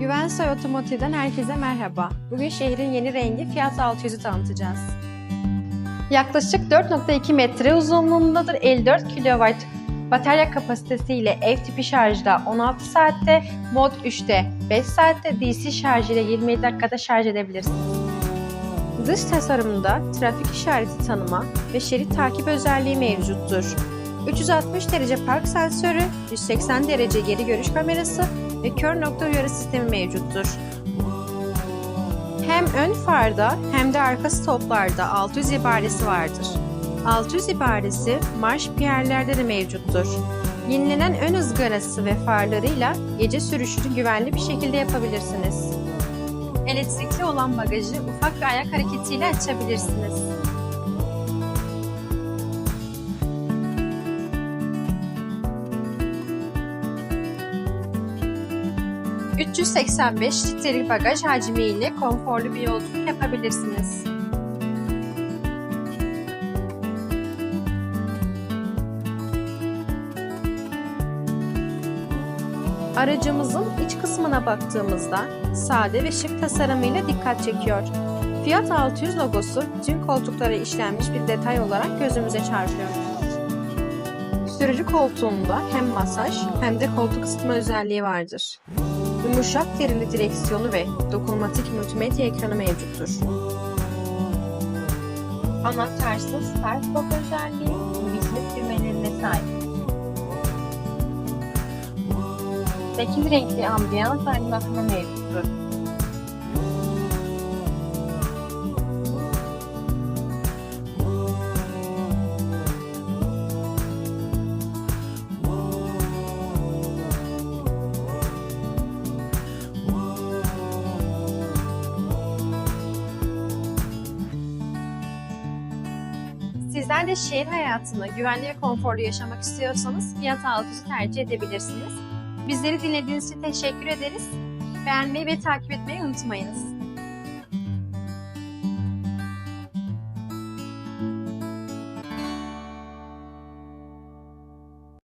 Güvensoy Otomotiv'den herkese merhaba. Bugün şehrin yeni rengi Fiat 600'ü tanıtacağız. Yaklaşık 4.2 metre uzunluğundadır. 54 kW batarya kapasitesiyle ev tipi şarjda 16 saatte, mod 3'te 5 saatte, DC şarj ile 27 dakikada şarj edebilirsiniz. Dış tasarımda trafik işareti tanıma ve şerit takip özelliği mevcuttur. 360 derece park sensörü, 180 derece geri görüş kamerası ve kör nokta uyarı sistemi mevcuttur. Hem ön farda hem de arka stoplarda 600 ibaresi vardır. 600 ibaresi marş piyerlerde de mevcuttur. Yenilenen ön ızgarası ve farlarıyla gece sürüşünü güvenli bir şekilde yapabilirsiniz. Elektrikli olan bagajı ufak bir ayak hareketiyle açabilirsiniz. 385 litrelik bagaj hacmi ile konforlu bir yolculuk yapabilirsiniz. Aracımızın iç kısmına baktığımızda sade ve şık tasarımıyla dikkat çekiyor. Fiat 600 logosu tüm koltuklara işlenmiş bir detay olarak gözümüze çarpıyor. Sürücü koltuğunda hem masaj hem de koltuk ısıtma özelliği vardır. Yumuşak derili direksiyonu ve dokunmatik multimedya ekranı mevcuttur. Anahtarsız start lock özelliği vizyet düğmelerine sahip. 8 renkli ambiyans aydınlatma mevcuttur. De şehir hayatını güvenli ve konforlu yaşamak istiyorsanız Fiat 600'ü tercih edebilirsiniz. Bizleri dinlediğiniz için teşekkür ederiz. Beğenmeyi ve takip etmeyi unutmayınız.